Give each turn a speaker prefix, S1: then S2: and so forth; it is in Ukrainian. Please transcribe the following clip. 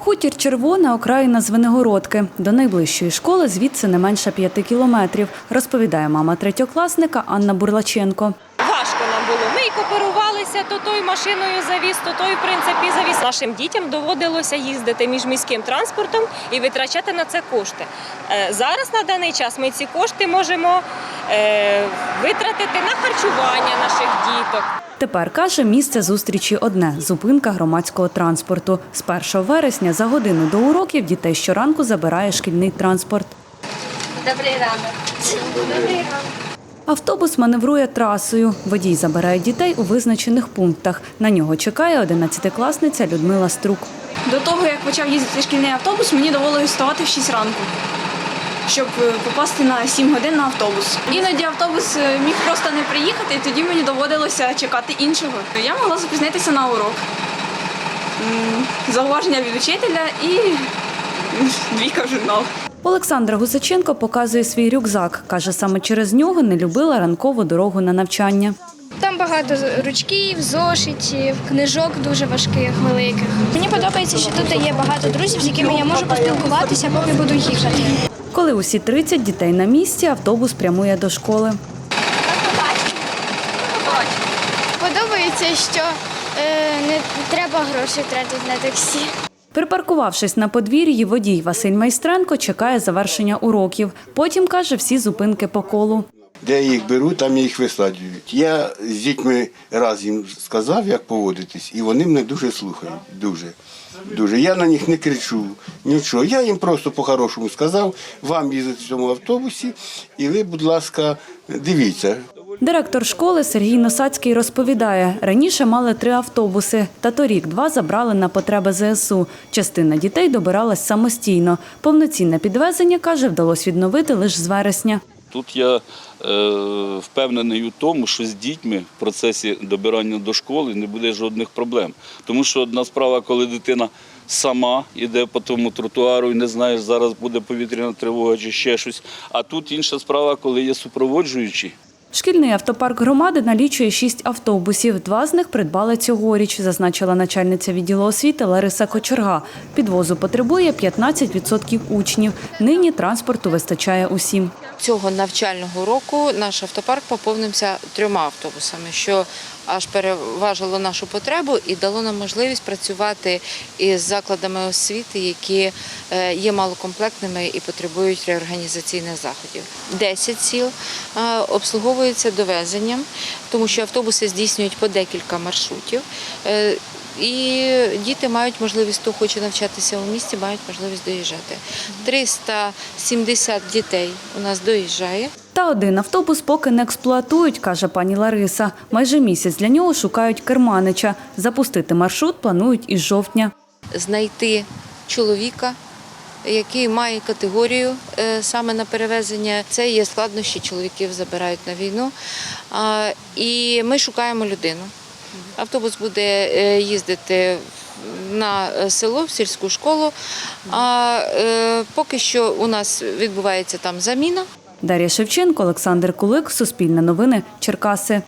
S1: Хутір Червона окраїна Звенигородки. До найближчої школи звідси не менше п'яти кілометрів, розповідає мама третьокласника Анна Бурлаченко.
S2: Важко нам було. Ми і кооперувалися, то той машиною завіз, то той, в принципі, завіз. Нашим дітям доводилося їздити між міським транспортом і витрачати на це кошти. Е, Зараз на даний час ми ці кошти можемо е, витратити на харчування наших діток.
S1: Тепер каже, місце зустрічі одне зупинка громадського транспорту. З 1 вересня за годину до уроків дітей щоранку забирає шкільний транспорт.
S3: Добрий ранок. Добрий ранок.
S1: Автобус маневрує трасою. Водій забирає дітей у визначених пунктах. На нього чекає 11-класниця Людмила Струк.
S4: До того, як почав їздити шкільний автобус, мені довелося вставати в 6 ранку, щоб е, попасти на 7 годин на автобус. Іноді автобус е, міг просто не приїхати, і тоді мені доводилося чекати іншого. Я могла запізнитися на урок. Зауваження від учителя і двійка в журнал.
S1: Олександра Гусаченко показує свій рюкзак. Каже, саме через нього не любила ранкову дорогу на навчання.
S3: Там багато ручків, зошитів, книжок дуже важких, великих. Мені подобається, що тут є багато друзів, з якими я можу поспілкуватися, поки буду їхати.
S1: Коли усі 30 дітей на місці, автобус прямує до школи.
S3: Подобається, що е, не треба гроші тратити на таксі.
S1: Припаркувавшись на подвір'ї, водій Василь Майстренко чекає завершення уроків. Потім каже всі зупинки по колу.
S5: Де я їх беру, там я їх висаджують. Я з дітьми раз їм сказав, як поводитись, і вони мене дуже слухають. Дуже. Дуже. Я на них не кричу, нічого. Я їм просто по-хорошому сказав, вам їздити в цьому автобусі, і ви, будь ласка, дивіться.
S1: Директор школи Сергій Носацький розповідає, раніше мали три автобуси, та торік два забрали на потреби ЗСУ. Частина дітей добиралась самостійно. Повноцінне підвезення, каже, вдалося відновити лише з вересня.
S6: Тут я е, впевнений у тому, що з дітьми в процесі добирання до школи не буде жодних проблем. Тому що одна справа, коли дитина сама йде по тому тротуару і не знаєш, зараз буде повітряна тривога чи ще щось. А тут інша справа, коли є супроводжуючі.
S1: Шкільний автопарк громади налічує шість автобусів. Два з них придбали цьогоріч, зазначила начальниця відділу освіти Лариса Кочерга. Підвозу потребує 15% учнів. Нині транспорту вистачає усім.
S7: Цього навчального року наш автопарк поповнився трьома автобусами, що аж переважило нашу потребу і дало нам можливість працювати із закладами освіти, які е, є малокомплектними і потребують реорганізаційних заходів. Десять сіл е, обслуговуються довезенням, тому що автобуси здійснюють по декілька маршрутів. І діти мають можливість, хто хоче навчатися у місті, мають можливість доїжджати. 370 дітей у нас доїжджає.
S1: Та один автобус поки не експлуатують, каже пані Лариса. Майже місяць для нього шукають керманича. Запустити маршрут планують із жовтня.
S7: Знайти чоловіка, який має категорію е, саме на перевезення. Це є складнощі, чоловіків забирають на війну. І ми шукаємо людину. Автобус буде е, їздити на е, село, в сільську школу. А е, поки що у нас відбувається там заміна.
S1: Дар'я Шевченко, Олександр Кулик, Суспільне новини, Черкаси.